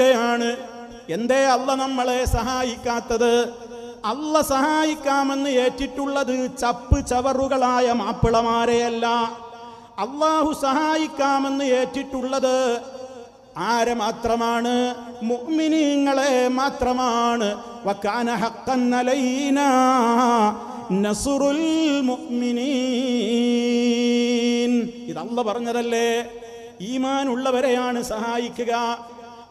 ാണ് എന്തേ അല്ല നമ്മളെ സഹായിക്കാത്തത്? അല്ല സഹായിക്കാമെന്ന് ഏറ്റിട്ടുള്ളത് ചപ്പ് ചവറുകളായ മാപ്പിളമാരെയല്ല. അള്ളാഹു സഹായിക്കാമെന്ന് ഏറ്റിട്ടുള്ളത് ആരെ മാത്രമാണ്? മുഅ്മിനീങ്ങളെ മാത്രമാണ്. വക്കാന ഹഖൻ അലൈനാ നസ്റുൽ മുഅ്മിനീൻ. ഇതല്ല പറഞ്ഞതല്ലേ? ഈമാൻ ഉള്ളവരെയാണ് സഹായിക്കുക.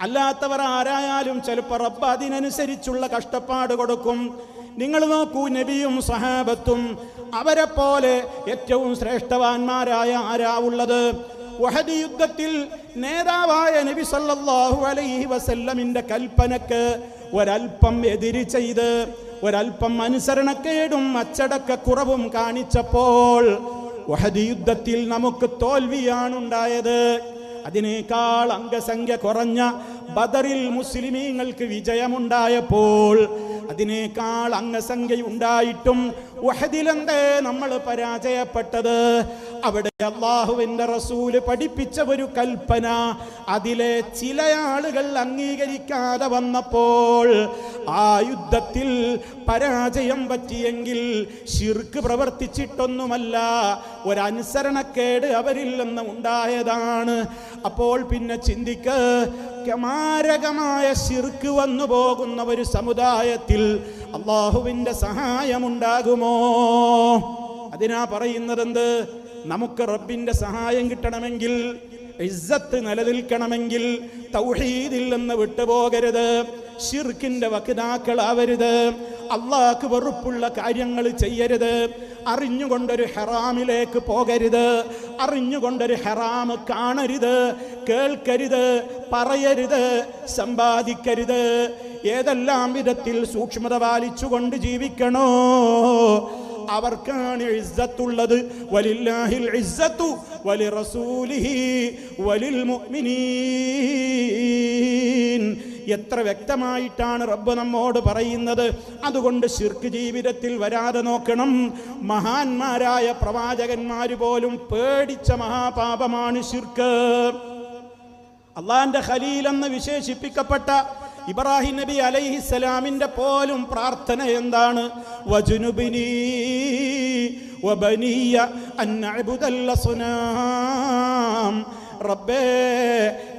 അല്ലാത്തവർ ആരായാലും ചിലപ്പോൾ റബ്ബ് അതിനനുസരിച്ചുള്ള കഷ്ടപ്പാട് കൊടുക്കും. നിങ്ങൾ നോക്കൂ നബിയും സഹാബത്തും അവരെ പോലെ ഏറ്റവും ശ്രേഷ്ഠവാന്മാരായ ആരാ ഉള്ളത്? വഹദ് യുദ്ധത്തിൽ നേതാവായ നബി സല്ലല്ലാഹു അലൈഹി വസല്ലമിന്റെ കൽപ്പനക്ക് ഒരൽപ്പം എതിരി ചെയ്ത് ഒരൽപ്പം അനുസരണക്കേടും അച്ചടക്ക കുറവും കാണിച്ചപ്പോൾ വഹദ് യുദ്ധത്തിൽ നമുക്ക് തോൽവിയാണുണ്ടായത് അതിനേക്കാൾ അംഗസംഖ്യ കുറഞ്ഞ ബദറിൽ മുസ്ലിമീങ്ങൾക്ക് വിജയമുണ്ടായപ്പോൾ അതിനേക്കാൾ അംഗസംഖ്യ ഉണ്ടായിട്ടും വഹദിലെന്തേ നമ്മൾ പരാജയപ്പെട്ടത്? അവിടെ അള്ളാഹുവിന്റെ റസൂൽ പഠിപ്പിച്ച ഒരു കൽപ്പന. അതിലെ ചില ആളുകൾ അംഗീകരിക്കാതെ വന്നപ്പോൾ ആ യുദ്ധത്തിൽ പരാജയം പറ്റിയെങ്കിൽ ശിർക്ക് പ്രവർത്തിച്ചിട്ടൊന്നുമല്ല ഒരനുസരണക്കേട് അവരിൽ നിന്ന് ഉണ്ടായതാണ്. അപ്പോൾ പിന്നെ ചിന്തിക്ക് മാരകമായ ശിർക്ക് വന്നു പോകുന്ന ഒരു സമുദായത്തിൽ അള്ളാഹുവിന്റെ സഹായമുണ്ടാകുമോ? അതിനാ പറയുന്നതെന്ത്? നമുക്ക് റബ്ബിന്റെ സഹായം കിട്ടണമെങ്കിൽ ഇസ്സത്ത് നിലനിൽക്കണമെങ്കിൽ തൗഹീദിൽ നിന്ന് വിട്ടുപോകരുത് ഷിർക്കിന്റെ വക്താക്കളാവരുത് അള്ളാഹ്ക്ക് വെറുപ്പുള്ള കാര്യങ്ങൾ ചെയ്യരുത് അറിഞ്ഞുകൊണ്ടൊരു ഹെറാമിലേക്ക് പോകരുത് അറിഞ്ഞുകൊണ്ടൊരു ഹെറാം കാണരുത് കേൾക്കരുത് പറയരുത് സമ്പാദിക്കരുത്. ഏതെല്ലാം വിധത്തിൽ സൂക്ഷ്മത പാലിച്ചുകൊണ്ട് ജീവിക്കണോ? അവർക്കാണ് ഇസ്സത്തുള്ളത്. വലില്ലാഹിൽ ഇസ്സത്തു വലി റസൂലിഹി വലിൽ എത്ര വ്യക്തമായിട്ടാണ് റബ്ബ് നമ്മോട് പറയുന്നത്. അതുകൊണ്ട് ശിർക്ക് ജീവിതത്തിൽ വരാതെ നോക്കണം. മഹാന്മാരായ പ്രവാചകന്മാർ പോലും പേടിച്ച മഹാപാപമാണ് ശിർക്ക്. അള്ളാന്റെ ഖലീൽ എന്ന് വിശേഷിപ്പിക്കപ്പെട്ട ഇബ്രാഹിം നബി അലൈഹിസ്സലാമിന്റെ പോലും പ്രാർത്ഥന എന്താണ്? വബനിയ റബ്ബേ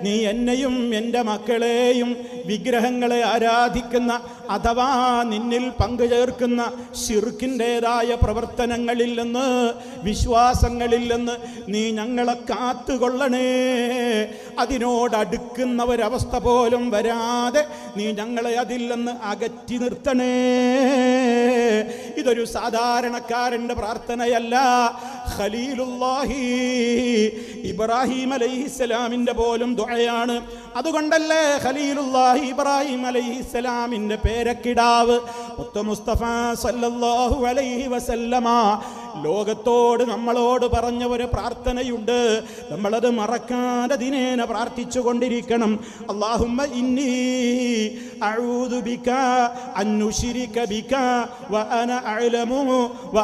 നീ എന്നെയും എന്റെ മക്കളെയും വിഗ്രഹങ്ങളെ ആരാധിക്കുന്ന അഥവാ നിന്നിൽ പങ്കുചേർക്കുന്ന ഷിർക്കിന്റെതായ പ്രവർത്തനങ്ങളിൽ നിന്ന് വിശ്വാസങ്ങളിൽ നിന്ന് നീ ഞങ്ങളെ കാത്തുകൊള്ളണേ. അതിനോടടുക്കുന്ന ഒരവസ്ഥ പോലും വരാതെ നീ ഞങ്ങളെ അതിൽ നിന്ന് അകറ്റി നിർത്തണേ. ഇതൊരു സാധാരണക്കാരന്റെ പ്രാർത്ഥനയല്ല. ഖലീലുല്ലാഹി ഇബ്രാഹിം അലൈഹിസ്സലാമിന്റെ പോലും ദുആയാണ്. അതുകൊണ്ടല്ലേ ഖലീലുല്ലാഹി ഇബ്രാഹിം അലൈഹിസ്സലാമിന്റെ പേരക്കിടാവ്? മുസ്തഫ സല്ലല്ലാഹു അലൈഹി വസല്ലമ ലോകത്തോട് നമ്മളോട് പറഞ്ഞ ഒരു പ്രാർത്ഥനയുണ്ട്. നമ്മളത് മറക്കാതെ ദിനേന പ്രാർത്ഥിച്ചു കൊണ്ടിരിക്കണം. അള്ളാഹുമ്മ ഇന്നി ബിക ബിക വ അന വ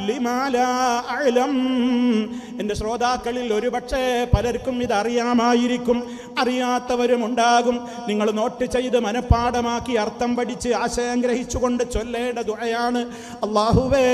ലിമാ ലാ എന്റെ ശ്രോതാക്കളിൽ ഒരുപക്ഷെ പലർക്കും ഇത് അറിയാമായിരിക്കും അറിയാത്തവരും ഉണ്ടാകും നിങ്ങൾ നോട്ട് ചെയ്ത് മനഃപ്പാടമാക്കി അർത്ഥം പഠിച്ച് ആശയം ഗ്രഹിച്ചുകൊണ്ട് ചൊല്ലേണ്ട ദുഴയാണ് അള്ളാഹുവേ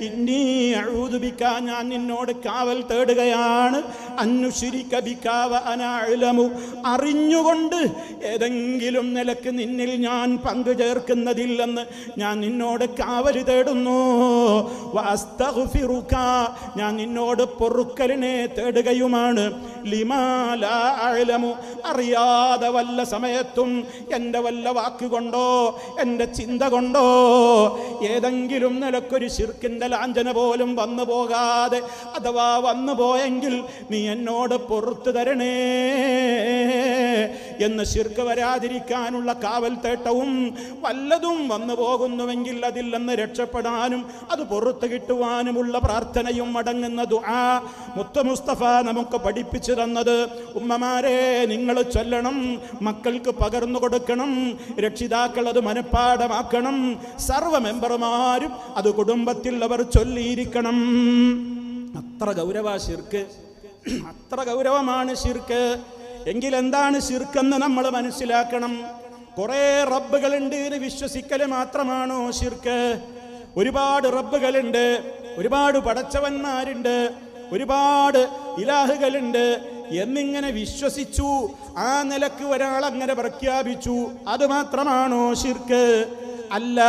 ഇന്നീ ഞാൻ നിന്നോട് കാവൽ തേടുകയാണ്. അനാഴലമു അറിഞ്ഞുകൊണ്ട് ഏതെങ്കിലും നിലയ്ക്ക് നിന്നിൽ ഞാൻ പങ്കു ചേർക്കുന്നതില്ലെന്ന് ഞാൻ നിന്നോട് കാവൽ തേടുന്നു. വസ്തഗ്ഫിറുക ഞാൻ നിന്നോട് പൊറുക്കലിനെ തേടുകയുമാണ്. ലിമാല അറിയാതെ വല്ല സമയത്തും എന്റെ വല്ല വാക്കുകൊണ്ടോ എന്റെ ചിന്ത കൊണ്ടോ ഏതെങ്കിലും നിലക്കൊരു ശിർക്കിന്റെ ലാഞ്ചന പോലും വന്നു പോകാതെ അഥവാ വന്നു പോയെങ്കിൽ നീ എന്നോട് പുറത്തു തരണേ എന്ന് ശിർക്ക് വരാതിരിക്കാനുള്ള കാവൽ തേട്ടവും വല്ലതും വന്നു പോകുന്നുവെങ്കിൽ അതിൽ നിന്ന് രക്ഷപ്പെടാനും അത് പുറത്തു കിട്ടുവാനുമുള്ള പ്രാർത്ഥനയും അടങ്ങുന്ന ദുആ മുത്ത മുസ്തഫ നമുക്ക് പഠിപ്പിച്ചു തന്നത്. ഉമ്മമാരെ നിങ്ങൾ ചൊല്ലണം മക്കൾക്ക് പകർന്നു കൊടുക്കണം രക്ഷിതാക്കൾ അത് മനഃപ്പാടമാക്കണം സർവ മെമ്പർമാരും അത് കുടുംബത്തിൽ ചൊല്ലിയിരിക്കണം. അത്ര ഗൗരവ ശിർക്ക്. അത്ര ഗൗരവമാണ് ശിർക്ക്. എങ്കിലെന്താണ് ശിർക്കെന്ന് നമ്മൾ മനസ്സിലാക്കണം. കുറേ റബ്ബുകളുണ്ട് എന്ന് വിശ്വസിക്കൽ മാത്രമാണോ ശിർക്ക്? ഒരുപാട് റബ്ബുകളുണ്ട് ഒരുപാട് പടച്ചവന്മാരുണ്ട് ഒരുപാട് ഇലാഹുകളുണ്ട്. എന്നിങ്ങനെ വിശ്വസിച്ചു ആ നിലയ്ക്ക് ഒരാൾ അങ്ങനെ പ്രഖ്യാപിച്ചു. അത് മാത്രമാണോ ശിർക്ക്? അല്ല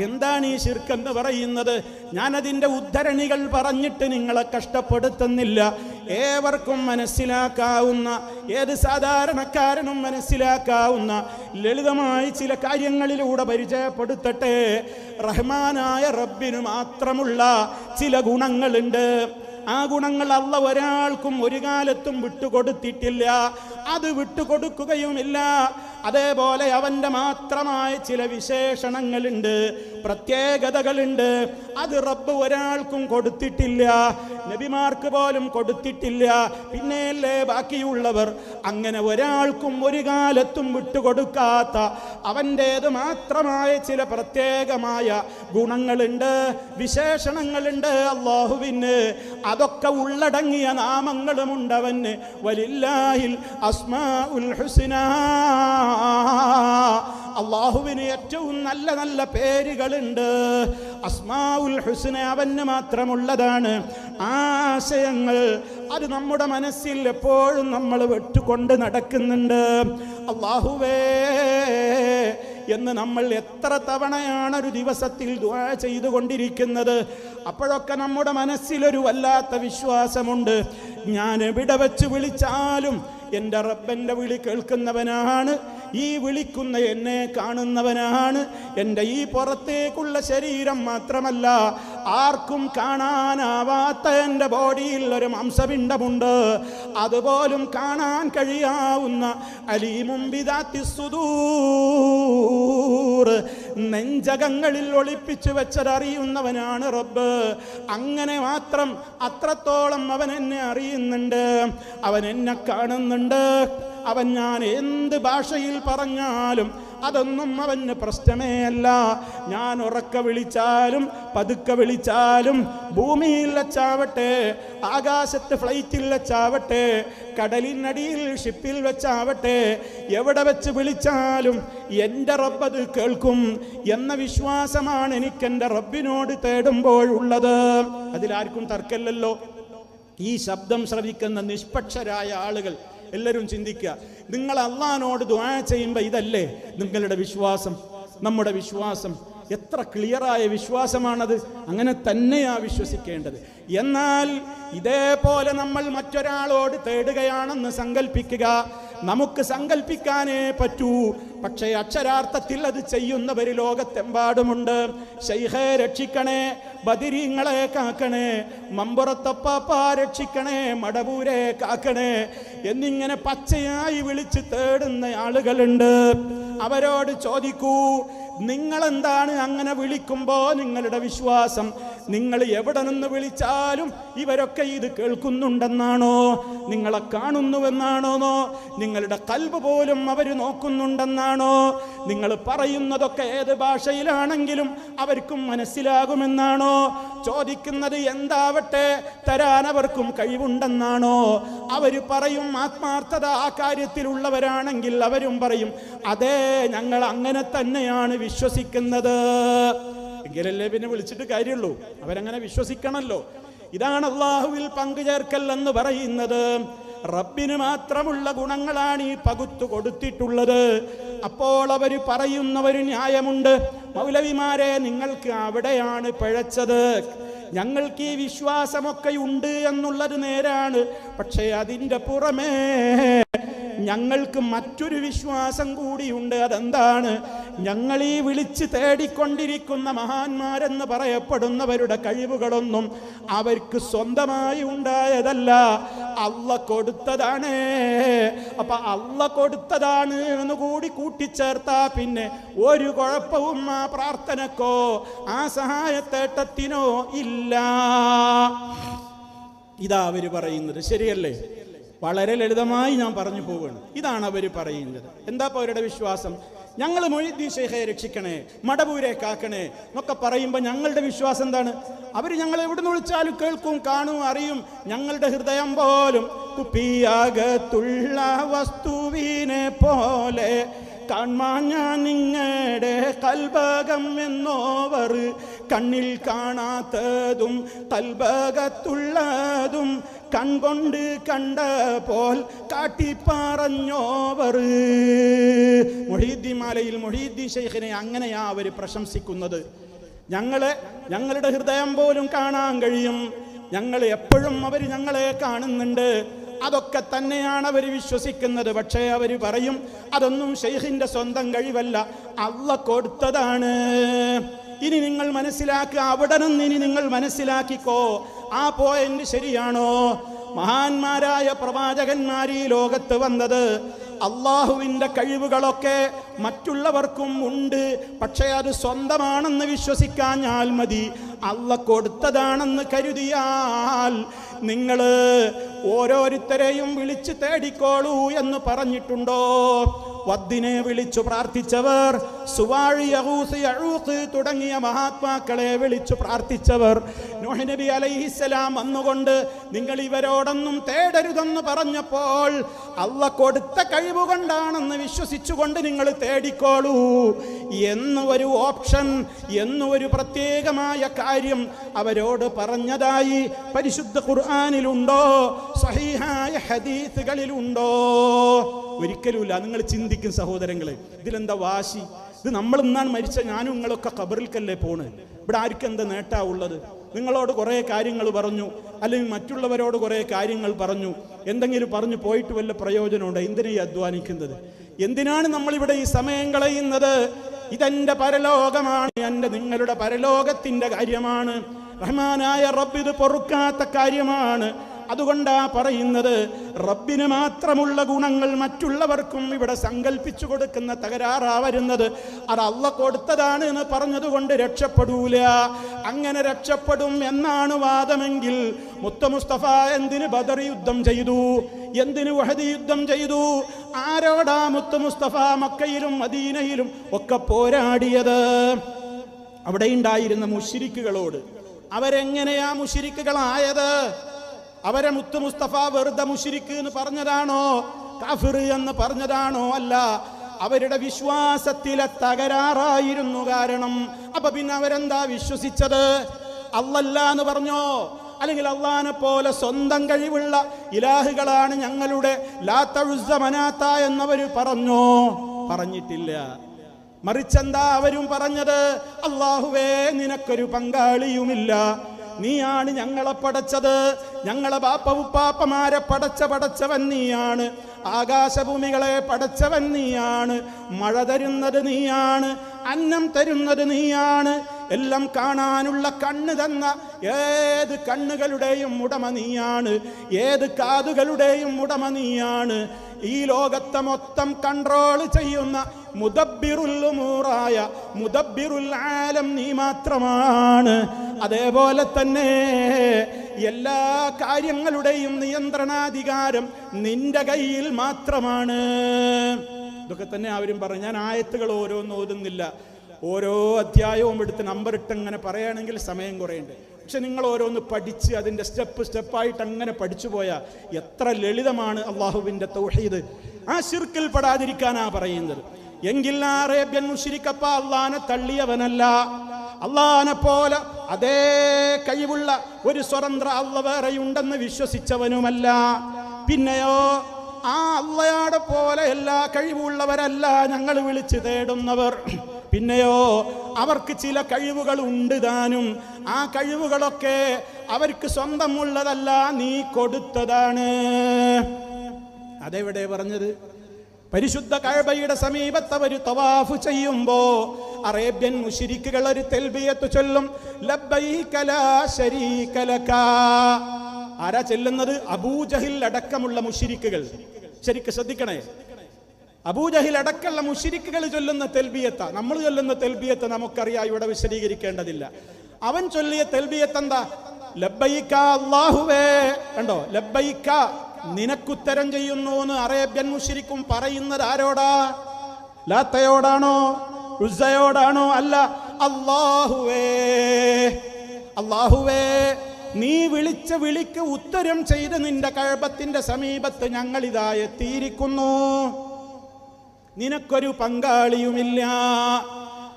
എന്താണ് ഈ ശിർക്കെന്ന് പറയുന്നത്? ഞാനതിന്റെ ഉദ്ധരണികൾ പറഞ്ഞിട്ട് നിങ്ങളെ കഷ്ടപ്പെടുത്തുന്നില്ല. ഏവർക്കും മനസ്സിലാക്കാവുന്ന ഏത് സാധാരണക്കാരനും മനസ്സിലാക്കാവുന്ന ലളിതമായി ചില കാര്യങ്ങളിലൂടെ പരിചയപ്പെടുത്തട്ടെ. റഹ്മാനായ റബ്ബിന് മാത്രമുള്ള ചില ഗുണങ്ങളുണ്ട്. ആ ഗുണങ്ങൾ അല്ല ഒരാൾക്കും ഒരു കാലത്തും വിട്ടുകൊടുത്തിട്ടില്ല. അത് വിട്ടുകൊടുക്കുകയുമില്ല. അതേപോലെ അവന്റെ മാത്രമായ ചില വിശേഷണങ്ങളുണ്ട് പ്രത്യേകതകളുണ്ട്. അത് റബ്ബ് ഒരാൾക്കും കൊടുത്തിട്ടില്ല നബിമാർക്ക് പോലും കൊടുത്തിട്ടില്ല. പിന്നെയല്ലേ ബാക്കിയുള്ളവർ? അങ്ങനെ ഒരാൾക്കും ഒരു കാലത്തും വിട്ടുകൊടുക്കാത്ത അവന്റേത് മാത്രമായ ചില പ്രത്യേകമായ ഗുണങ്ങളുണ്ട് വിശേഷണങ്ങളുണ്ട് അള്ളാഹുവിന് അതൊക്കെ ഉള്ളടങ്ങിയ നാമങ്ങളുമുണ്ടവന് വലില്ലാഹിൽ അസ്മാ ഉൽ ഹുസ്ന. അള്ളാഹുവിന് ഏറ്റവും നല്ല നല്ല പേരുകളുണ്ട്. അസ്മാഉൽ ഹുസ്ന അവന് മാത്രമുള്ളതാണ്. ആശയങ്ങൾ അത് നമ്മുടെ മനസ്സിൽ എപ്പോഴും നമ്മൾ വെട്ടുകൊണ്ട് നടക്കുന്നുണ്ട്. അള്ളാഹുവേ എന്ന് നമ്മൾ എത്ര തവണയാണ് ഒരു ദിവസത്തിൽ ദുആ ചെയ്തുകൊണ്ടിരിക്കുന്നത്. അപ്പോഴൊക്കെ നമ്മുടെ മനസ്സിലൊരു വല്ലാത്ത വിശ്വാസമുണ്ട്. ഞാൻ എവിടെ വെച്ച് വിളിച്ചാലും എന്റെ റബ്ബന്റെ വിളി കേൾക്കുന്നവനാണ്. ഈ വിളിക്കുന്ന എന്നെ കാണുന്നവനാണ്. എന്റെ ഈ പുറത്തേക്കുള്ള ശരീരം മാത്രമല്ല ആർക്കും കാണാനാവാത്ത എന്റെ ബോഡിയിൽ ഒരു മാംസപിണ്ഡമുണ്ട്. അതുപോലും കാണാൻ കഴിയാവുന്ന അലീമും വിദാത്തി സുദൂർ നെഞ്ചകങ്ങളിൽ ഒളിപ്പിച്ചു വെച്ചതറിയുന്നവനാണ് റബ്ബ്. അങ്ങനെ മാത്രം അത്രത്തോളം അവൻ എന്നെ അറിയുന്നുണ്ട്. അവൻ എന്നെ കാണുന്നുണ്ട്. അവൻ ഞാൻ എന്ത് ഭാഷയിൽ പറഞ്ഞാലും അതൊന്നും അവന് പ്രശ്നമേ അല്ല ഞാൻ ഉറക്ക വിളിച്ചാലും പതുക്കെ വിളിച്ചാലും ഭൂമിയിൽ വെച്ചാവട്ടെ ആകാശത്ത് ഫ്ലൈറ്റിൽ വെച്ചാവട്ടെ കടലിനടിയിൽ ഷിപ്പിൽ വെച്ചാവട്ടെ എവിടെ വെച്ച് വിളിച്ചാലും എന്റെ റബ്ബത് കേൾക്കും എന്ന വിശ്വാസമാണ് എനിക്ക് എന്റെ റബ്ബിനോട് തേടുമ്പോഴുള്ളത്. അതിലാർക്കും തർക്കല്ലല്ലോ ഈ ശബ്ദം ശ്രവിക്കുന്ന നിഷ്പക്ഷരായ ആളുകൾ എല്ലാവരും ചിന്തിക്കുക. നിങ്ങൾ അള്ളഹാനോട് ദ്വാ ചെയ്യുമ്പോൾ ഇതല്ലേ? നിങ്ങളുടെ വിശ്വാസം നമ്മുടെ വിശ്വാസം. എത്ര ക്ലിയറായ വിശ്വാസമാണത്. അങ്ങനെ തന്നെയാ വിശ്വസിക്കേണ്ടത്. എന്നാൽ ഇതേപോലെ നമ്മൾ മറ്റൊരാളോട് തേടുകയാണെന്ന് സങ്കല്പിക്കുക നമുക്ക് സങ്കല്പിക്കാനേ പറ്റൂ. പക്ഷേ അക്ഷരാർത്ഥത്തിൽ അത് ചെയ്യുന്നവർ ലോകത്തെമ്പാടുമുണ്ട്. ശൈഹെ രക്ഷിക്കണേ ബദിരിങ്ങളെ കാക്കണേ മമ്പുറത്തപ്പാപ്പ രക്ഷിക്കണേ മടവൂരെ കാക്കണേ എന്നിങ്ങനെ പച്ചയായി വിളിച്ച് തേടുന്ന ആളുകളുണ്ട്. അവരോട് ചോദിക്കൂ നിങ്ങളെന്താണ് അങ്ങനെ വിളിക്കുമ്പോൾ നിങ്ങളുടെ വിശ്വാസം? നിങ്ങൾ എവിടെ നിന്ന് വിളിച്ചാലും ഇവരൊക്കെ ഇത് കേൾക്കുന്നുണ്ടെന്നാണോ? നിങ്ങളെ കാണുന്നുവെന്നാണോന്നോ? നിങ്ങളുടെ കൽബ് പോലും അവർ നോക്കുന്നുണ്ടെന്നാണോ? നിങ്ങൾ പറയുന്നതൊക്കെ ഏത് ഭാഷയിലാണെങ്കിലും അവർക്കും മനസ്സിലാകുമെന്നാണോ? ചോദിക്കുന്നത് എന്താവട്ടെ? തരാൻ അവർക്കും കഴിവുണ്ടെന്നാണോ? അവർ പറയും ആത്മാർത്ഥത ആ കാര്യത്തിലുള്ളവരാണെങ്കിൽ അവരും പറയും അതെ ഞങ്ങൾ അങ്ങനെ തന്നെയാണ് വിശ്വസിക്കുന്നത്. എങ്കിലല്ലേ പിന്നെ വിളിച്ചിട്ട് കാര്യമുള്ളൂ. അവരങ്ങനെ വിശ്വസിക്കണമല്ലോ ഇതാണ് അള്ളാഹുവിൽ പങ്കുചേർക്കൽ എന്ന് പറയുന്നത്. റബ്ബിന് മാത്രമുള്ള ഗുണങ്ങളാണ് ഈ പകുത്തു കൊടുത്തിട്ടുള്ളത്. അപ്പോൾ അവർ പറയുന്ന ഒരു ന്യായമുണ്ട്. മൗലവിമാരെ നിങ്ങൾക്ക് അവിടെയാണ് പിഴച്ചത്. ഞങ്ങൾക്ക് ഈ വിശ്വാസമൊക്കെ ഉണ്ട് എന്നുള്ളത് നേരാണ്. പക്ഷേ അതിന്റെ പുറമേ ഞങ്ങൾക്ക് മറ്റൊരു വിശ്വാസം കൂടിയുണ്ട്. അതെന്താണ്? ഞങ്ങൾ ഈ വിളിച്ച് തേടിക്കൊണ്ടിരിക്കുന്ന മഹാന്മാരെന്ന് പറയപ്പെടുന്നവരുടെ കഴിവുകളൊന്നും അവർക്ക് സ്വന്തമായി ഉണ്ടായതല്ല. അല്ല കൊടുത്തതാണ്. അപ്പൊ അല്ല കൊടുത്തതാണ് എന്ന് കൂടി കൂട്ടിച്ചേർത്താ പിന്നെ ഒരു കുഴപ്പവും ആ പ്രാർത്ഥനക്കോ ആ സഹായത്തേട്ടത്തിനോ ഇല്ല. ഇതാ അവർ പറയുന്നത്. ശരിയല്ലേ? വളരെ ലളിതമായി ഞാൻ പറഞ്ഞു പോവുകയാണ്. ഇതാണ് അവർ പറയുന്നത്. എന്താ അവരുടെ വിശ്വാസം? ഞങ്ങൾ മൊഴിദ്ദീ ഷെയ്ഖയെ രക്ഷിക്കണേ മടപൂരെ കാക്കണേ എന്നൊക്കെ പറയുമ്പോൾ ഞങ്ങളുടെ വിശ്വാസം എന്താണ്? അവർ ഞങ്ങൾ എവിടെ നിന്ന് വിളിച്ചാലും കേൾക്കും കാണും അറിയും. ഞങ്ങളുടെ ഹൃദയം പോലും കുപ്പിയാകത്തുള്ള വസ്തുവിനെ പോലെ കാൺമാൻ ഞാൻ നിങ്ങളുടെ കൽഭകം എന്നോവർ കണ്ണിൽ കാണാത്തതും കൽഭകത്തുള്ളതും കൺകൊണ്ട് കണ്ട പോൽ കാട്ടിപ്പറഞ്ഞോവർ. മൊഹീദ്ദീൻ മാലയിൽ മൊഹീദ്ദീൻ ഷെയ്ഖിനെ അങ്ങനെയാ അവർ പ്രശംസിക്കുന്നത്. ഞങ്ങളെ ഞങ്ങളുടെ ഹൃദയം പോലും കാണാൻ കഴിയും. ഞങ്ങൾ എപ്പോഴും അവർ ഞങ്ങളെ കാണുന്നുണ്ട്. അതൊക്കെ തന്നെയാണ് അവർ വിശ്വസിക്കുന്നത്. പക്ഷേ അവർ പറയും അതൊന്നും ഷെയ്ഖിന്റെ സ്വന്തം കഴിവല്ല. അള്ള കൊടുത്തതാണ്. ഇനി നിങ്ങൾ മനസ്സിലാക്കുക. അവിടെ നിന്ന് ഇനി നിങ്ങൾ മനസ്സിലാക്കിക്കോ. ആ പോയിന്റ് ശരിയാണോ? മഹാന്മാരായ പ്രവാചകന്മാർ ഈ ലോകത്ത് വന്നത് അള്ളാഹുവിന്റെ കഴിവുകളൊക്കെ മറ്റുള്ളവർക്കും ഉണ്ട് പക്ഷേ അത് സ്വന്തമാണെന്ന് വിശ്വസിക്കാഞ്ഞാൽ മതി. അള്ള കൊടുത്തതാണെന്ന് കരുതിയാൽ നിങ്ങൾ ഓരോരുത്തരെയും വിളിച്ച് തേടിക്കോളൂ എന്ന് പറഞ്ഞിട്ടുണ്ടോ? വദ്ദിനെ വിളിച്ചു പ്രാർത്ഥിച്ചവർ തുടങ്ങിയ മഹാത്മാക്കളെ വിളിച്ചു പ്രാർത്ഥിച്ചവർ. നബി അലൈഹിസ്സലാം വന്നുകൊണ്ട് നിങ്ങൾ ഇവരോടൊന്നും തേടരുതെന്ന് പറഞ്ഞപ്പോൾ അള്ള കൊടുത്ത കഴിവുകൊണ്ടാണെന്ന് വിശ്വസിച്ചുകൊണ്ട് നിങ്ങൾ തേടിക്കോളൂ. എന്ന് ഒരു ഓപ്ഷൻ എന്ന് ഒരു പ്രത്യേകമായ കാര്യം അവരോട് പറഞ്ഞതായി പരിശുദ്ധ ഖുർആാനിലുണ്ടോ? സഹീഹായ ഹദീസുകളിലുണ്ടോ? ഒരിക്കലുമില്ല. നിങ്ങൾ ചിന്തിക്കും സഹോദരങ്ങളെ ഇതിലെന്താ വാശി? ഇത് നമ്മൾ ഇന്നാണ് മരിച്ച ഞാനും നിങ്ങളൊക്കെ ഖബറിൽക്കല്ലേ പോണ്? ഇവിടെ ആർക്കും എന്താ നേട്ടാ ഉള്ളത്? നിങ്ങളോട് കുറേ കാര്യങ്ങൾ പറഞ്ഞു അല്ലെങ്കിൽ മറ്റുള്ളവരോട് കുറേ കാര്യങ്ങൾ പറഞ്ഞു. എന്തെങ്കിലും പറഞ്ഞു പോയിട്ട് വല്ല പ്രയോജനമുണ്ട്? എന്തിനാ ഈ അധ്വാനിക്കുന്നത്? എന്തിനാണ് നമ്മളിവിടെ ഈ സമയം കളയുന്നത്? ഇതെന്റെ പരലോകമാണ് എന്റെ നിങ്ങളുടെ പരലോകത്തിന്റെ കാര്യമാണ്. റഹ്മാനായ റബ്ബ് ഇത് പൊറുക്കാത്ത കാര്യമാണ്. അതുകൊണ്ടാ പറയുന്നത്. റബ്ബിന് മാത്രമുള്ള ഗുണങ്ങൾ മറ്റുള്ളവർക്കും ഇവിടെ സങ്കല്പിച്ചു കൊടുക്കുന്ന തകരാറാ വരുന്നത്. അത് അള്ള കൊടുത്തതാണ് എന്ന് പറഞ്ഞതുകൊണ്ട് രക്ഷപ്പെടൂല. അങ്ങനെ രക്ഷപ്പെടും എന്നാണ് വാദമെങ്കിൽ മുത്ത മുസ്തഫ എന്തിന് ബദർ യുദ്ധം ചെയ്തു? എന്തിന് വഹദി യുദ്ധം ചെയ്തു? ആരോടാ മുത്ത മുസ്തഫ മക്കയിലും മദീനയിലും ഒക്കെ പോരാടിയത്? അവിടെ ഉണ്ടായിരുന്ന മുഷിരിക്കുകളോട് അവരെങ്ങനെയാ മുഷിരിക്കുകളായത് അവരെ മുത്തു മുസ്തഫ വെറുതെ മുഷിരിക്ക് എന്ന് പറഞ്ഞതാണോ? കഫിർ എന്ന് പറഞ്ഞതാണോ? അല്ല. അവരുടെ വിശ്വാസത്തിലെ തകരാറായിരുന്നു കാരണം. അപ്പൊ പിന്നെ അവരെന്താ വിശ്വസിച്ചത്? അല്ലല്ല എന്ന് പറഞ്ഞോ? അല്ലെങ്കിൽ അള്ളഹാനെ പോലെ സ്വന്തം കഴിവുള്ള ഇലാഹുകളാണ് ഞങ്ങളുടെ ലാത്തഴുസമനാത്ത എന്നവർ പറഞ്ഞോ? പറഞ്ഞിട്ടില്ല. മറിച്ചെന്താ അവരും പറഞ്ഞത്? അള്ളാഹുവേ നിനക്കൊരു പങ്കാളിയുമില്ല. നീയാണ് ഞങ്ങളെ പടച്ചത്. ഞങ്ങളെ ബാപ്പവുപ്പാപ്പമാരെ പടച്ച പടച്ചവൻ നീയാണ്. ആകാശഭൂമികളെ പടച്ചവൻ നീയാണ്. മഴ തരുന്നത് നീയാണ്. അന്നം തരുന്നത് നീയാണ്. എല്ലാം കാണാനുള്ള കണ്ണ് തന്ന ഏത് കണ്ണുകളുടെയും ഉടമ നീയാണ്. ഏത് കാതുകളുടെയും ഉടമ നീയാണ്. ഈ ലോകത്തെ മൊത്തം കൺട്രോൾ ചെയ്യുന്ന മുദബിറുല്ലുമൂറായ മുദബിറുൽ ആലം നീ മാത്രമാണ്. അതേപോലെ തന്നെ എല്ലാ കാര്യങ്ങളുടെയും നിയന്ത്രണാധികാരം നിന്റെ കയ്യിൽ മാത്രമാണ്. ഇതൊക്കെ തന്നെ അവരും പറഞ്ഞു. ഞാൻ ആയത്തുകൾ ഓരോന്നും ഓതുന്നില്ല. ഓരോ അധ്യായവും എടുത്ത് നമ്പർ ഇട്ട് അങ്ങനെ പറയുകയാണെങ്കിൽ സമയം കുറയുണ്ട് പക്ഷെ നിങ്ങൾ ഓരോന്ന് പഠിച്ച് അതിന്റെ സ്റ്റെപ്പ് സ്റ്റെപ്പായിട്ട് അങ്ങനെ പഠിച്ചു പോയാൽ എത്ര ലളിതമാണ് അള്ളാഹുവിന്റെ തൗഹീദ്. ആ ശിർക്കിൽ പെടാതിരിക്കാനാ പറയുന്നത്. എങ്കിൽ അറേബ്യൻ മുഷിരിക്കപ്പ അള്ളാനെ തള്ളിയവനല്ല. അള്ളാനെ പോലെ അതേ കഴിവുള്ള ഒരു സ്വതന്ത്ര അള്ള വേറെയുണ്ടെന്ന് വിശ്വസിച്ചവനുമല്ല. പിന്നെയോ ആ അള്ളയാടെ പോലെ എല്ലാ കഴിവുള്ളവരല്ല ഞങ്ങൾ വിളിച്ചു തേടുന്നവർ. പിന്നെയോ അവർക്ക് ചില കഴിവുകൾ ഉണ്ട് താനും. ആ കഴിവുകളൊക്കെ അവർക്ക് സ്വന്തമുള്ളതല്ല നീ കൊടുത്തതാണ്. അതെവിടെ പറഞ്ഞത്? പരിശുദ്ധ കഴബയുടെ സമീപത്ത് അവർ തവാഫ് ചെയ്യുമ്പോ അറേബ്യൻ മുഷിരിക്കുകൾ ഒരു തെൽബിയത്ത് ചൊല്ലും. ആരാ ചെല്ലുന്നത്? അബൂജഹിൽ അടക്കമുള്ള മുഷിരിക്കുകൾ. ശരിക്ക് ശ്രദ്ധിക്കണേ. അബൂജഹിൽ അടക്കമുള്ള മുഷിരിക്കുകൾ ചൊല്ലുന്ന തെൽബിയത്ത. നമ്മൾ ചൊല്ലുന്ന തെൽബിയത്ത് നമുക്കറിയാം ഇവിടെ വിശദീകരിക്കേണ്ടതില്ല. അവൻ ചൊല്ലിയ തെൽബിയത്ത് എന്താ ലബ്ബൈക്ക കണ്ടോ? ലബ്ബൈക്ക നിനക്കുത്തരം ചെയ്യുന്നു എന്ന് അറേബ്യൻ മുഷിരിക്കും പറയുന്നത് ആരോടാ ലാത്തയോടാണോ? ഉസ്സയോടാണോ? അല്ല അള്ളാഹുവേ അള്ളാഹുവേ നീ വിളിച്ച വിളിക്ക് ഉത്തരം ചെയ്ത് നിന്റെ കഴപത്തിന്റെ സമീപത്ത് ഞങ്ങൾ ഇതാ എത്തിയിരിക്കുന്നു. നിനക്കൊരു പങ്കാളിയുമില്ല.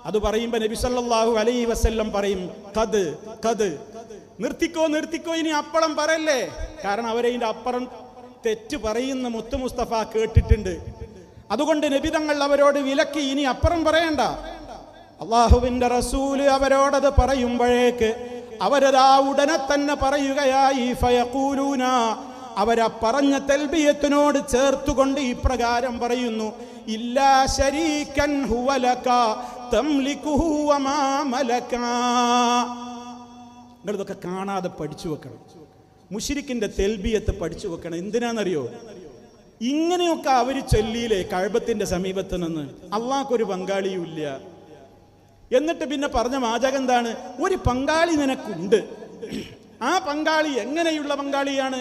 അത് പറയുമ്പോ നബി സല്ലല്ലാഹു അലൈഹി വസല്ലം പറയും കത് കത് നിർത്തിക്കോ നിർത്തിക്കോ ഇനി അപ്പളം പറയല്ലേ? കാരണം അവരെ ഇതിന്റെ അപ്പുറം തെറ്റ് പറയുന്ന മുത്തു മുസ്തഫ കേട്ടിട്ടുണ്ട്. അതുകൊണ്ട് നബി തങ്ങൾ അവരോട് വിലക്കി ഇനി അപ്പുറം പറയണ്ട. അള്ളാഹുവിന്റെ റസൂൽ അവരോടത് പറയുമ്പോഴേക്ക് അവരതാ ഉടനെ തന്നെ പറയുകയായി ഫയഖൂലൂന അവരാ പറഞ്ഞ തെൽബിയത്തിനോട് ചേർത്തുകൊണ്ട് ഇപ്രകാരം പറയുന്നു. ഇല്ലാ ശരീക്കൻ ഹുവലക ഇതൊക്കെ കാണാതെ പഠിച്ചു വെക്കണം. മുഷിരിക്കിന്റെ തെൽബിയത്ത് പഠിച്ചു വെക്കണം. എന്തിനാണെന്നറിയോ ഇങ്ങനെയൊക്കെ അവർ ചൊല്ലിയില്ലേ കഴബത്തിന്റെ സമീപത്ത് നിന്ന്? അള്ളാഹ്ക്കൊരു പങ്കാളിയുമില്ല എന്നിട്ട് പിന്നെ പറഞ്ഞ വാചകം എന്താണ്? ഒരു പങ്കാളി നിനക്കുണ്ട്. ആ പങ്കാളി എങ്ങനെയുള്ള പങ്കാളിയാണ്?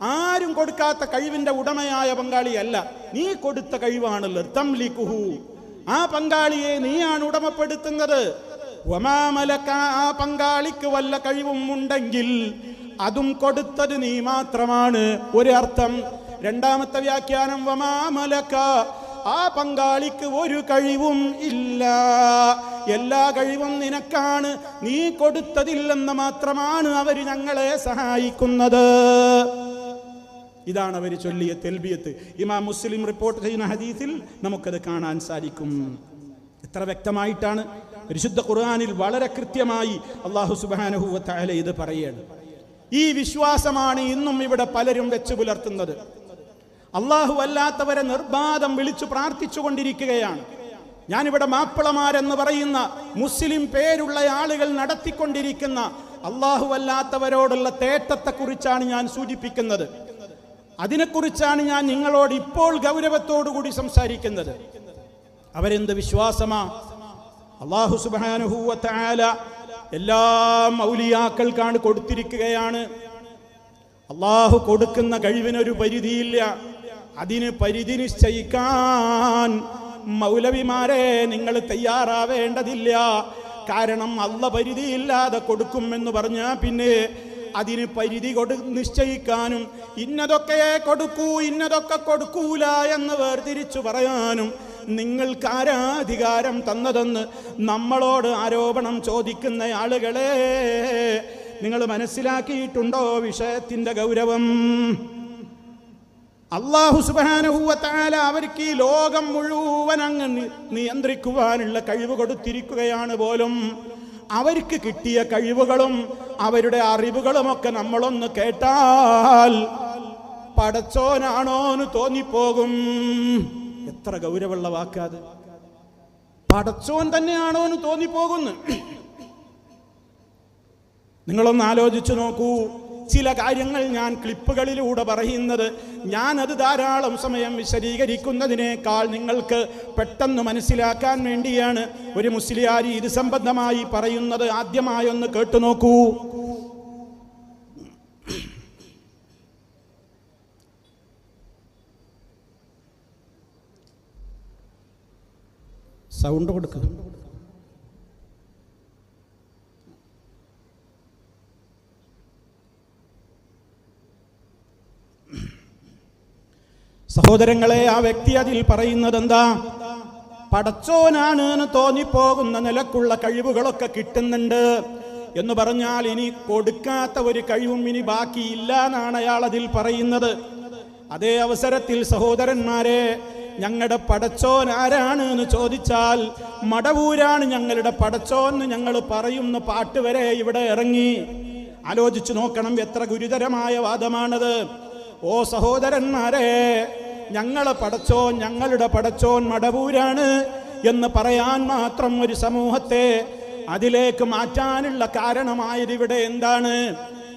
ആരും കൊടുക്കാത്ത കഴിവിന്റെ ഉടമയായ പങ്കാളിയല്ല നീ കൊടുത്ത കഴിവാണല്ലോ. തംലിക്കുഹു ആ പങ്കാളിയെ നീയാണ് ഉടമപ്പെടുത്തുന്നത്. വമാമലക്ക ആ പങ്കാളിക്ക് വല്ല കഴിവും ഉണ്ടെങ്കിൽ അതും കൊടുത്തത് നീ മാത്രമാണ്. ഒരു അർത്ഥം രണ്ടാമത്തെ വ്യാഖ്യാനം വമാമലക്ക ആ പങ്കാളിക്ക് ഒരു കഴിവും ഇല്ല. എല്ലാ കഴിവും നിനക്കാണ്. നീ കൊടുത്തതില്ലെന്ന് മാത്രമാണ് അവർ ഞങ്ങളെ സഹായിക്കുന്നത്. ഇതാണ് അവർ ചൊല്ലിയ തെൽബിയത്ത്. ഇമാം മുസ്ലിം റിപ്പോർട്ട് ചെയ്യുന്ന ഹദീസിൽ നമുക്കത് കാണാൻ സാധിക്കും. എത്ര വ്യക്തമായിട്ടാണ്? പരിശുദ്ധ ഖുർആാനിൽ വളരെ കൃത്യമായി അള്ളാഹു സുബാനഹുവ തആല ഇത് പറയാണ്. ഈ വിശ്വാസമാണ് ഇന്നും ഇവിടെ പലരും വെച്ചു പുലർത്തുന്നത്. അള്ളാഹു അല്ലാത്തവരെ നിർബാധം വിളിച്ചു പ്രാർത്ഥിച്ചു കൊണ്ടിരിക്കുകയാണ് ഞാനിവിടെ മാപ്പിളമാരെന്ന് പറയുന്ന മുസ്ലിം പേരുള്ള ആളുകൾ നടത്തിക്കൊണ്ടിരിക്കുന്ന അള്ളാഹു അല്ലാത്തവരോടുള്ള തേട്ടത്തെക്കുറിച്ചാണ് ഞാൻ സൂചിപ്പിക്കുന്നത്. അതിനെക്കുറിച്ചാണ് ഞാൻ നിങ്ങളോട് ഇപ്പോൾ ഗൗരവത്തോടു കൂടി സംസാരിക്കുന്നത്. അവരെന്ത് വിശ്വാസമാ? അള്ളാഹു സുബാനുഹൂവത്തായാല എല്ലാ മൗലിയാക്കൾക്കാണ് കൊടുത്തിരിക്കുകയാണ്. അള്ളാഹു കൊടുക്കുന്ന കഴിവിനൊരു പരിധിയില്ല. അതിന് പരിധി നിശ്ചയിക്കാൻ മൗലവിമാരെ നിങ്ങൾ തയ്യാറാവേണ്ടതില്ല. കാരണം അല്ല പരിധിയില്ലാതെ കൊടുക്കുമെന്ന് പറഞ്ഞാൽ പിന്നെ അതിന് പരിധി കൊടു നിശ്ചയിക്കാനും ഇന്നതൊക്കെ കൊടുക്കൂ ഇന്നതൊക്കെ കൊടുക്കൂല എന്ന് വേർതിരിച്ചു പറയാനും നിങ്ങൾക്ക് ആരാധികാരം തന്നതെന്ന് നമ്മളോട് ആരോപണം ചോദിക്കുന്ന ആളുകളെ നിങ്ങൾ മനസ്സിലാക്കിയിട്ടുണ്ടോ വിഷയത്തിന്റെ ഗൗരവം? അള്ളാഹു സുബാനുഭൂവത്താല അവർക്ക് ഈ ലോകം മുഴുവൻ അങ്ങ് നിയന്ത്രിക്കുവാനുള്ള കഴിവ് കൊടുത്തിരിക്കുകയാണ് പോലും. അവർക്ക് കിട്ടിയ കഴിവുകളും അവരുടെ അറിവുകളുമൊക്കെ നമ്മളൊന്ന് കേട്ടാൽ പടച്ചോനാണോന്ന് തോന്നിപ്പോകും. എത്ര ഗൗരവമുള്ള വാക്കാത് പടച്ചോൻ തന്നെയാണോ എന്ന് തോന്നിപ്പോകുന്നു. നിങ്ങളൊന്ന് ആലോചിച്ചു നോക്കൂ. ചില കാര്യങ്ങൾ ഞാൻ ക്ലിപ്പുകളിലൂടെ പറയുന്നത്. ഞാനത് ധാരാളം സമയം വിശദീകരിക്കുന്നതിനേക്കാൾ നിങ്ങൾക്ക് പെട്ടെന്ന് മനസ്സിലാക്കാൻ വേണ്ടിയാണ് ഒരു മുസ്ലിയാരി ഇത് സംബന്ധമായി പറയുന്നത്. ആദ്യമായൊന്ന് കേട്ടു നോക്കൂ. സൗണ്ട് കൊടുക്കുക സഹോദരങ്ങളെ ആ വ്യക്തി അതിൽ പറയുന്നത് എന്താ പടച്ചോനാണ് എന്ന് തോന്നിപ്പോകുന്ന നിലക്കുള്ള കഴിവുകളൊക്കെ കിട്ടുന്നുണ്ട് എന്ന് പറഞ്ഞാൽ ഇനി കൊടുക്കാത്ത ഒരു കഴിവും ഇനി ബാക്കിയില്ല എന്നാണ് അയാൾ അതിൽ പറയുന്നത്. അതേ അവസരത്തിൽ സഹോദരന്മാരെ ഞങ്ങളുടെ പടച്ചോൻ ആരാണ് എന്ന് ചോദിച്ചാൽ മടവൂരാണ് ഞങ്ങളുടെ പടച്ചോൻ എന്ന് ഞങ്ങൾ പറയുന്ന പാട്ട് വരെ ഇവിടെ ഇറങ്ങി. ആലോചിച്ചു നോക്കണം എത്ര ഗുരുതരമായ വാദമാണത്. ഓ സഹോദരന്മാരെ ഞങ്ങളെ പടച്ചോൻ ഞങ്ങളുടെ പടച്ചോൻ മടവൂരാണ് എന്ന് പറയാൻ മാത്രം ഒരു സമൂഹത്തെ അതിലേക്ക് മാറ്റാനുള്ള കാരണമായത് ഇവിടെ എന്താണ്?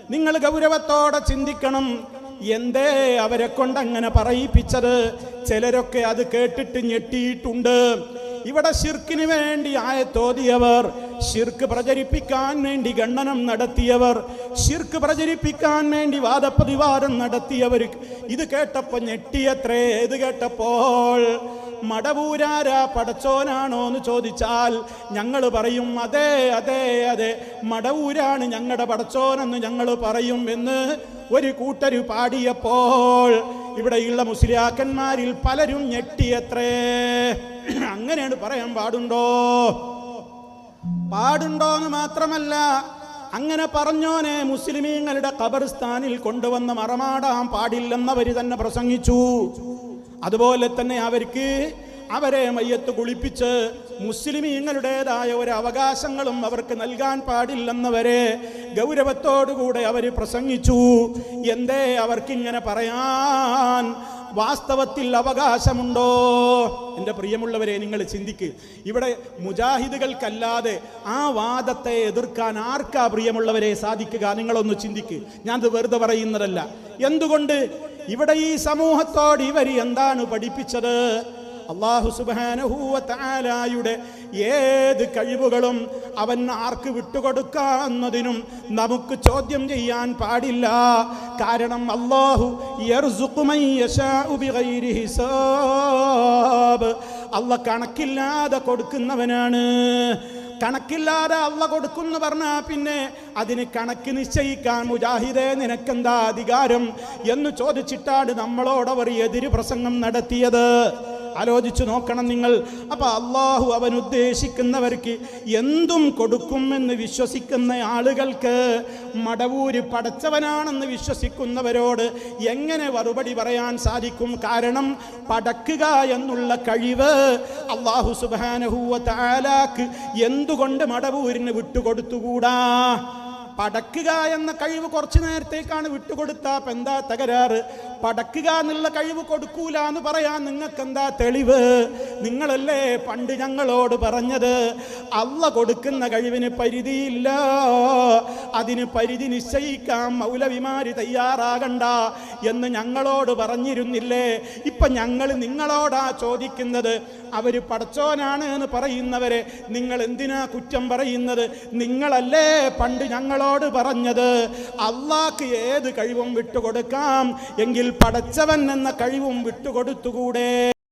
നിങ്ങൾ ഗൗരവത്തോടെ ചിന്തിക്കണം. എന്തേ അവരെ കൊണ്ടങ്ങനെ പറയിപ്പിച്ചത്? ചിലരൊക്കെ അത് കേട്ടിട്ട് ഞെട്ടിയിട്ടുണ്ട്. ഇവിടെ ശിർക്കിന് വേണ്ടി ആയത്തോതിയവർ ശിർക്ക് പ്രചരിപ്പിക്കാൻ വേണ്ടി ഗണ്ണനം നടത്തിയവർ ശിർക്ക് പ്രചരിപ്പിക്കാൻ വേണ്ടി വാദപ്രതിവാദം നടത്തിയവർ. ഇത് കേട്ടപ്പോൾ ഞെട്ടിയത്രേ ഇത് കേട്ടപ്പോൾ മടവൂരാരാ പടച്ചോനാണോ എന്ന് ചോദിച്ചാൽ ഞങ്ങൾ പറയും അതെ അതെ അതെ മടവൂരാണ് ഞങ്ങളുടെ പടച്ചോനെന്ന് ഞങ്ങൾ പറയും എന്ന് ഒരു കൂട്ടര് പാടിയപ്പോൾ ഇവിടെയുള്ള മുസ്ലിയാക്കന്മാരിൽ പലരും ഞെട്ടിയത്രേ. അങ്ങനെയാണ് പറയാൻ പാടുണ്ടോ? പാടുണ്ടോ എന്ന് മാത്രമല്ല അങ്ങനെ പറഞ്ഞോനെ മുസ്ലിമീങ്ങളുടെ ഖബർസ്ഥാനിൽ കൊണ്ടുവന്ന് മറമാടാൻ പാടില്ലെന്നവര് തന്നെ പ്രസംഗിച്ചു. അതുപോലെ തന്നെ അവർക്ക് അവരെ മയ്യത്ത് കുളിപ്പിച്ച് മുസ്ലിമീങ്ങളുടേതായ ഒരു അവകാശങ്ങളും അവർക്ക് നൽകാൻ പാടില്ലെന്നവരെ ഗൗരവത്തോടുകൂടെ അവർ പ്രസംഗിച്ചു. എന്തേ അവർക്കിങ്ങനെ പറയാൻ വാസ്തവത്തിൽ അവകാശമുണ്ടോ? എന്റെ പ്രിയമുള്ളവരെ നിങ്ങൾ ചിന്തിക്ക്. ഇവിടെ മുജാഹിദുകൾക്കല്ലാതെ ആ വാദത്തെ എതിർക്കാൻ ആർക്കാ പ്രിയമുള്ളവരെ സാധിക്കുക? നിങ്ങളൊന്ന് ചിന്തിക്ക്. ഞാനത് വെറുതെ പറയുന്നതല്ല. എന്തുകൊണ്ട്? ഇവിടെ ഈ സമൂഹത്തോട് ഇവർ എന്താണ് പഠിപ്പിച്ചത്? അള്ളാഹു സുബാനഹൂവത്താലായുടെ ഏത് കഴിവുകളും അവൻ ആർക്ക് വിട്ടുകൊടുക്കാന്നതിനും നമുക്ക് ചോദ്യം ചെയ്യാൻ പാടില്ല. കാരണം അള്ളാഹു അല്ല കണക്കില്ലാതെ കൊടുക്കുന്നവനാണ്. കണക്കില്ലാതെ അള്ള കൊടുക്കുന്നു പറഞ്ഞാൽ പിന്നെ അതിന് കണക്ക് നിശ്ചയിക്കാൻ മുജാഹിദേ നിനക്കെന്താ അധികാരം എന്ന് ചോദിച്ചിട്ടാണ് നമ്മളോടവർ എതിര് പ്രസംഗം നടത്തിയത്. ആലോചിച്ചു നോക്കണം നിങ്ങൾ. അപ്പൊ അള്ളാഹു അവൻ ഉദ്ദേശിക്കുന്നവർക്ക് എന്തും കൊടുക്കുമെന്ന് വിശ്വസിക്കുന്ന ആളുകൾക്ക് മടവൂര് പടച്ചവനാണെന്ന് വിശ്വസിക്കുന്നവരോട് എങ്ങനെ മറുപടി പറയാൻ സാധിക്കും? കാരണം പടക്കുക എന്നുള്ള കഴിവ് അള്ളാഹു സുബാനഹൂവ താലാക്ക് എന്തുകൊണ്ട് മടവൂരിന് വിട്ടുകൊടുത്തുകൂടാ? പടക്കുക എന്ന കഴിവ് കുറച്ചു നേരത്തേക്കാണ് വിട്ടുകൊടുത്ത അപ്പം എന്താ തകരാറ്? പടക്കുക എന്നുള്ള കഴിവ് കൊടുക്കൂല എന്ന് പറയാൻ നിങ്ങൾക്ക് എന്താ തെളിവ്? നിങ്ങളല്ലേ പണ്ട് ഞങ്ങളോട് പറഞ്ഞത് അള്ള കൊടുക്കുന്ന കഴിവിന് പരിധിയില്ല അതിന് പരിധി നിശ്ചയിക്കാൻ മൗലവിമാര് തയ്യാറാകണ്ട എന്ന് ഞങ്ങളോട് പറഞ്ഞിരുന്നില്ലേ? ഇപ്പൊ ഞങ്ങൾ നിങ്ങളോടാ ചോദിക്കുന്നത് അവർ പടച്ചോനാണ് എന്ന് പറയുന്നവരെ നിങ്ങൾ എന്തിനാ കുറ്റം പറയുന്നത്? നിങ്ങളല്ലേ പണ്ട് ഞങ്ങളോട് പറഞ്ഞത് അള്ളാക്ക് ഏത് കഴിവും വിട്ടുകൊടുക്കാം? എങ്കിൽ പടച്ചവൻ എന്ന കഴിവും വിട്ടുകൊടുത്തുകൂടെ?